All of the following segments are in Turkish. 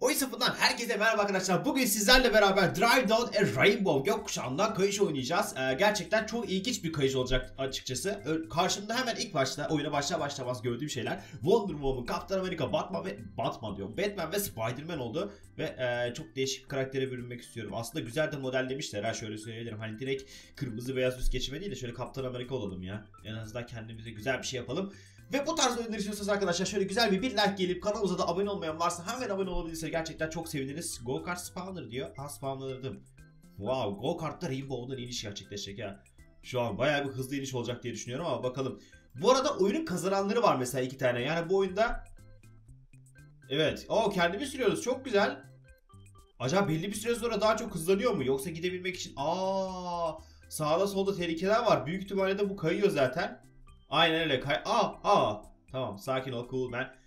Oyun safından herkese merhaba arkadaşlar. Bugün sizlerle beraber Drive Down a Rainbow gökkuşağından kayış oynayacağız. Ee, gerçekten çok ilginç bir kayış olacak açıkçası. Ö- Karşımda hemen ilk başta oyuna başla başlamaz gördüğüm şeyler Wonder Woman, Captain America, Batman ve Batman diyorum. Batman ve Spider-Man oldu ve e, çok değişik karaktere bürünmek istiyorum. Aslında güzel de modellemişler ha şöyle söyleyebilirim. Hani direkt kırmızı beyaz üst geçime değil de şöyle Captain America olalım ya. En azından kendimize güzel bir şey yapalım. Ve bu tarz oyunları istiyorsanız arkadaşlar şöyle güzel bir bir like gelip kanalımıza da abone olmayan varsa hemen abone olabilirse gerçekten çok seviniriz. Go Kart Spawner diyor. Ha spawnladım. Wow Go Kart'ta Rainbow'dan iniş gerçekleşecek ya. Şu an bayağı bir hızlı iniş olacak diye düşünüyorum ama bakalım. Bu arada oyunun kazananları var mesela iki tane. Yani bu oyunda Evet. O kendimiz sürüyoruz. Çok güzel. Acaba belli bir süre sonra daha çok hızlanıyor mu? Yoksa gidebilmek için... Aa, sağda solda tehlikeler var. Büyük ihtimalle de bu kayıyor zaten. Aynen öyle. Kay aa, aa. Tamam sakin ol cool man.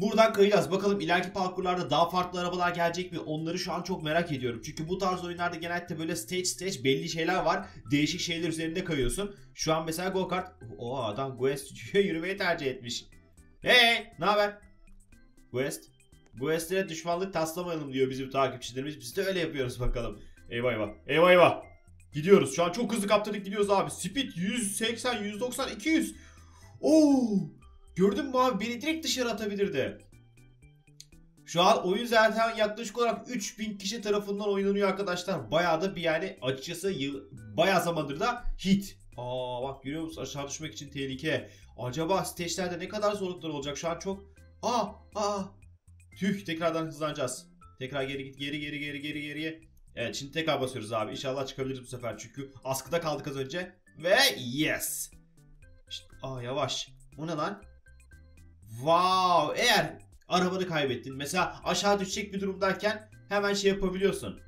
Buradan kayacağız. Bakalım ileriki parkurlarda daha farklı arabalar gelecek mi? Onları şu an çok merak ediyorum. Çünkü bu tarz oyunlarda genellikle böyle stage stage belli şeyler var. Değişik şeyler üzerinde kayıyorsun. Şu an mesela go kart... O adam Quest yürümeyi tercih etmiş. Hey, ne haber? Quest. Quest'lere düşmanlık taslamayalım diyor bizim takipçilerimiz. Biz de öyle yapıyoruz bakalım. Eyvah eyvah. Eyvah eyvah. Gidiyoruz. Şu an çok hızlı kaptırdık gidiyoruz abi. Speed 180, 190, 200. Oo! Gördün mü abi? Beni direkt dışarı atabilirdi. Şu an oyun zaten yaklaşık olarak 3000 kişi tarafından oynanıyor arkadaşlar. Bayağı da bir yani açıkçası yıl, bayağı zamandır da hit. Aa bak görüyor musun aşağı düşmek için tehlike. Acaba stage'lerde ne kadar zorluklar olacak şu an çok. Aa aa. Tüh tekrardan hızlanacağız. Tekrar geri git geri geri geri geri geriye. Evet şimdi tekrar basıyoruz abi. İnşallah çıkabiliriz bu sefer çünkü askıda kaldık az önce. Ve yes. İşte, aa yavaş. O ne lan? Wow. Eğer arabanı kaybettin. Mesela aşağı düşecek bir durumdayken hemen şey yapabiliyorsun.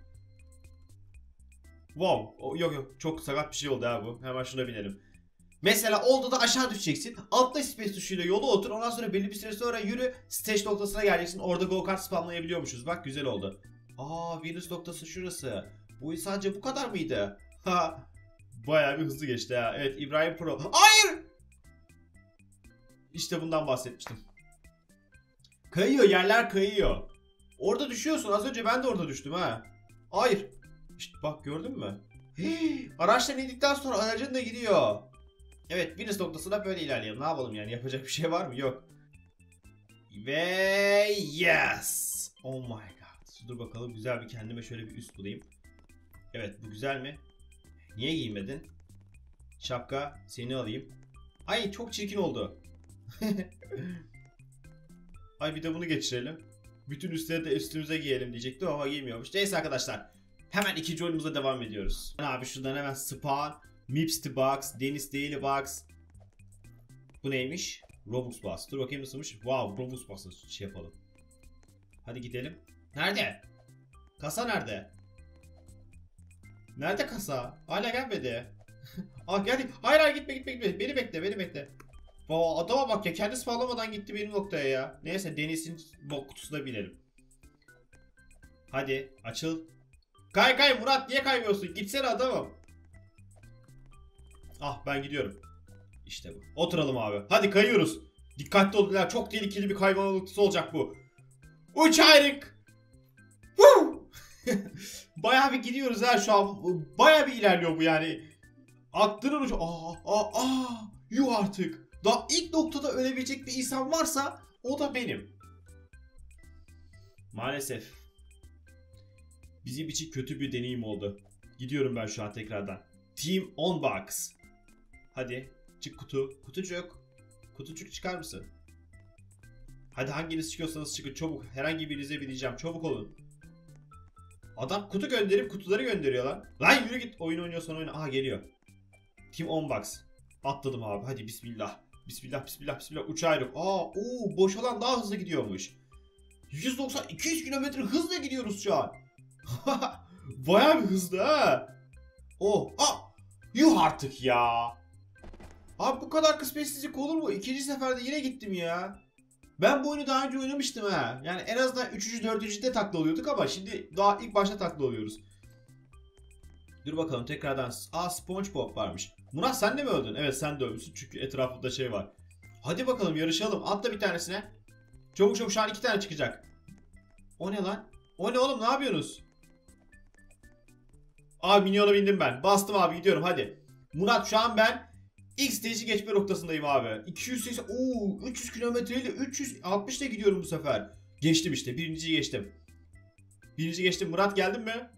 Wow. O, yok yok. Çok sakat bir şey oldu ha bu. Hemen şuna binelim. Mesela oldu da aşağı düşeceksin. Altta space tuşuyla yola otur. Ondan sonra belli bir süre sonra yürü. Stage noktasına geleceksin. Orada go kart spamlayabiliyormuşuz. Bak güzel oldu. Aa Venüs noktası şurası. Bu sadece bu kadar mıydı? Ha. Bayağı bir hızlı geçti ha. Evet İbrahim Pro. Hayır! İşte bundan bahsetmiştim. Kayıyor yerler kayıyor. Orada düşüyorsun. Az önce ben de orada düştüm ha. Hayır. İşte bak gördün mü? Araçtan indikten sonra aracın da gidiyor. Evet Venüs noktasına böyle ilerleyelim. Ne yapalım yani yapacak bir şey var mı? Yok. Ve yes. Oh my. Dur bakalım güzel bir kendime şöyle bir üst bulayım. Evet bu güzel mi? Niye giymedin? Şapka seni alayım. Ay çok çirkin oldu. Ay bir de bunu geçirelim. Bütün üstleri de üstümüze giyelim diyecektim ama giymiyormuş. Neyse arkadaşlar. Hemen ikinci oyunumuza devam ediyoruz. Abi şuradan hemen Spawn, Mipsty Box, Deniz Daily Box. Bu neymiş? Robux Box. Dur bakayım nasılmış. Wow Robux Box'ı şey yapalım. Hadi gidelim. Nerede? Kasa nerede? Nerede kasa? Hala gelmedi. ah geldi. Hayır hayır gitme gitme gitme. Beni bekle beni bekle. Aa, adama bak ya kendi spamlamadan gitti benim noktaya ya. Neyse Deniz'in bok kutusuna binelim. Hadi açıl. Kay kay Murat niye kaymıyorsun? Gitsene adamım. Ah ben gidiyorum. İşte bu. Oturalım abi. Hadi kayıyoruz. Dikkatli olun. Çok tehlikeli bir kayma olacak bu. Uç ayrık. Bayağı bir gidiyoruz ha şu an. Bayağı bir ilerliyor bu yani. Aklının ucu. Aa, aa, aa. Yuh artık. Daha ilk noktada ölebilecek bir insan varsa o da benim. Maalesef. Bizim için kötü bir deneyim oldu. Gidiyorum ben şu an tekrardan. Team on box. Hadi çık kutu. Kutucuk. Kutucuk çıkar mısın? Hadi hanginiz çıkıyorsanız çıkın çabuk. Herhangi birinize bineceğim. Çabuk olun. Adam kutu gönderip kutuları gönderiyor lan. Lan yürü git. Oyun oynuyorsan oyna. Aha geliyor. Team on box. Atladım abi. Hadi bismillah. Bismillah bismillah bismillah. Uçayrık. Aa oo boş olan daha hızlı gidiyormuş. 190 200 kilometre hızla gidiyoruz şu an. Baya bir hızlı ha. Oh. Aa. Yuh artık ya. Abi bu kadar kısmetsizlik olur mu? İkinci seferde yine gittim ya. Ben bu oyunu daha önce oynamıştım ha. Yani en azından 3. 4. de takla oluyorduk ama şimdi daha ilk başta takla oluyoruz. Dur bakalım tekrardan. Aa SpongeBob varmış. Murat sen de mi öldün? Evet sen de ölmüşsün çünkü etrafında şey var. Hadi bakalım yarışalım. Atla bir tanesine. Çabuk çabuk şu an iki tane çıkacak. O ne lan? O ne oğlum ne yapıyorsunuz? Abi minyona bindim ben. Bastım abi gidiyorum hadi. Murat şu an ben ilk stage'i geçme noktasındayım abi. 280 ooo 300 kilometreyle 360 ile gidiyorum bu sefer. Geçtim işte birinciyi geçtim. Birinci geçtim Murat geldin mi?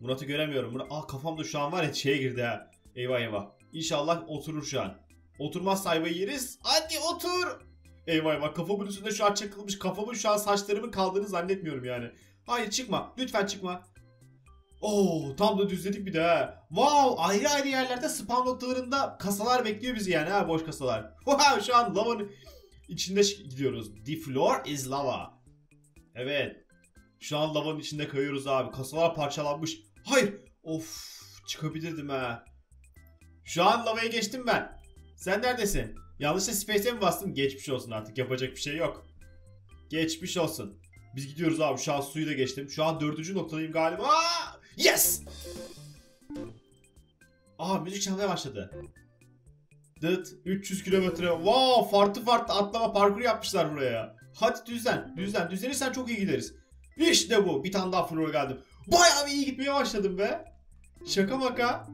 Murat'ı göremiyorum. Murat, Aa kafamda şu an var ya şeye girdi ha. Eyvah eyvah. İnşallah oturur şu an. Oturmazsa ayvayı yeriz. Hadi otur. Eyvah eyvah kafamın üstünde şu an çakılmış. Kafamın şu an saçlarımın kaldığını zannetmiyorum yani. Hayır çıkma. Lütfen çıkma. Oo tam da düzledik bir de ha. Wow ayrı ayrı yerlerde spam noktalarında kasalar bekliyor bizi yani ha boş kasalar. Wow şu an lavanın içinde gidiyoruz. The floor is lava. Evet. Şu an lavanın içinde kayıyoruz abi. Kasalar parçalanmış. Hayır. Of çıkabilirdim ha. Şu an lavaya geçtim ben. Sen neredesin? Yanlışlıkla space'e mi bastım? Geçmiş olsun artık. Yapacak bir şey yok. Geçmiş olsun. Biz gidiyoruz abi. Şu an suyu da geçtim. Şu an dördüncü noktadayım galiba. Aa! Yes! Aa müzik çalmaya başladı. Dıt 300 kilometre. Wow farklı farklı atlama parkuru yapmışlar buraya. Hadi düzlen. Düzlen. Düzlenirsen çok iyi gideriz. İşte bu. Bir tane daha flora geldim. Bayağı bir iyi gitmeye başladım be. Şaka maka.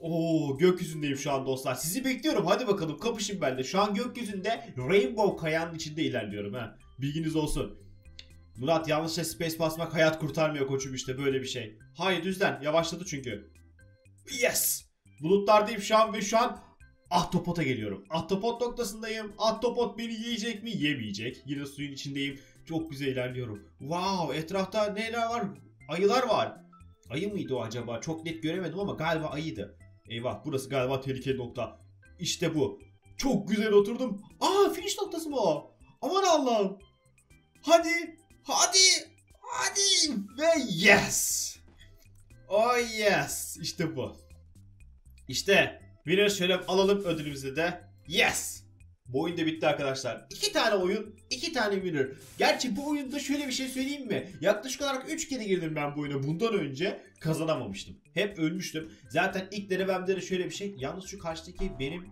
Oo gökyüzündeyim şu an dostlar. Sizi bekliyorum. Hadi bakalım kapışın benimle. Şu an gökyüzünde Rainbow kayanın içinde ilerliyorum ha. Bilginiz olsun. Murat yanlışla space basmak hayat kurtarmıyor koçum işte böyle bir şey. Hayır düzlen. Yavaşladı çünkü. Yes. Bulutlardayım şu an ve şu an Ahtapot'a geliyorum. Ahtapot noktasındayım. Ahtapot beni yiyecek mi? Yemeyecek. Yine suyun içindeyim. Çok güzel ilerliyorum. Wow etrafta neler var? Ayılar var. Ayı mıydı o acaba? Çok net göremedim ama galiba ayıydı. Eyvah burası galiba tehlikeli nokta. İşte bu. Çok güzel oturdum. Aa finish noktası mı o? Aman Allah'ım. Hadi. Hadi. Hadi. Ve yes. Oh yes. İşte bu. İşte. Winner şöyle alalım ödülümüzü de. Yes. Bu oyun da bitti arkadaşlar. İki tane oyun, iki tane winner. Gerçi bu oyunda şöyle bir şey söyleyeyim mi? Yaklaşık olarak 3 kere girdim ben bu oyuna. Bundan önce kazanamamıştım. Hep ölmüştüm. Zaten ilk denememde de şöyle bir şey. Yalnız şu karşıdaki benim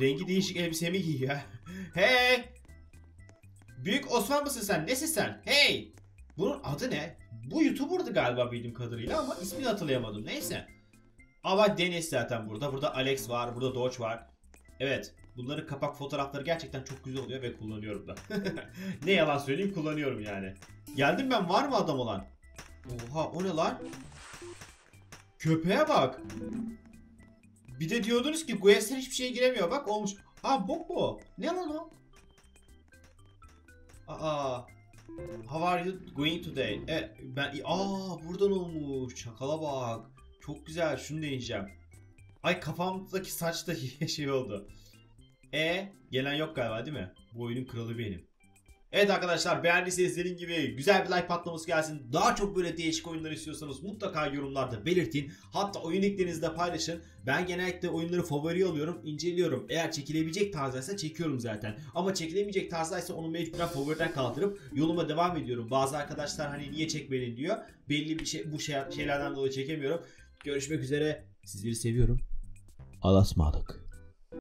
rengi değişik elbisemi giyiyor. hey! Büyük Osman mısın sen? Nesin sen? Hey! Bunun adı ne? Bu YouTuber'dı galiba bildiğim kadarıyla ama ismini hatırlayamadım. Neyse. Ama Deniz zaten burada. Burada Alex var. Burada Doge var. Evet. Bunların kapak fotoğrafları gerçekten çok güzel oluyor ve kullanıyorum da. ne yalan söyleyeyim kullanıyorum yani. Geldim ben var mı adam olan? Oha o ne lan? Köpeğe bak. Bir de diyordunuz ki Gues'ten hiçbir şey giremiyor. Bak olmuş. Ha bok bu. Ne lan o? Aa. How are you going today? E, ben aa buradan olmuş. Çakala bak. Çok güzel. Şunu deneyeceğim. Ay kafamdaki saç da şey oldu. E gelen yok galiba değil mi? Bu oyunun kralı benim. Evet arkadaşlar beğendiyseniz dediğim gibi güzel bir like patlaması gelsin. Daha çok böyle değişik oyunlar istiyorsanız mutlaka yorumlarda belirtin. Hatta oyun linklerinizi paylaşın. Ben genellikle oyunları favori alıyorum, inceliyorum. Eğer çekilebilecek tarzdaysa çekiyorum zaten. Ama çekilemeyecek tarzdaysa onu mecburen favoriden kaldırıp yoluma devam ediyorum. Bazı arkadaşlar hani niye çekmedin diyor. Belli bir şey bu şey, şeylerden dolayı çekemiyorum. Görüşmek üzere. Sizleri seviyorum. Alasmadık.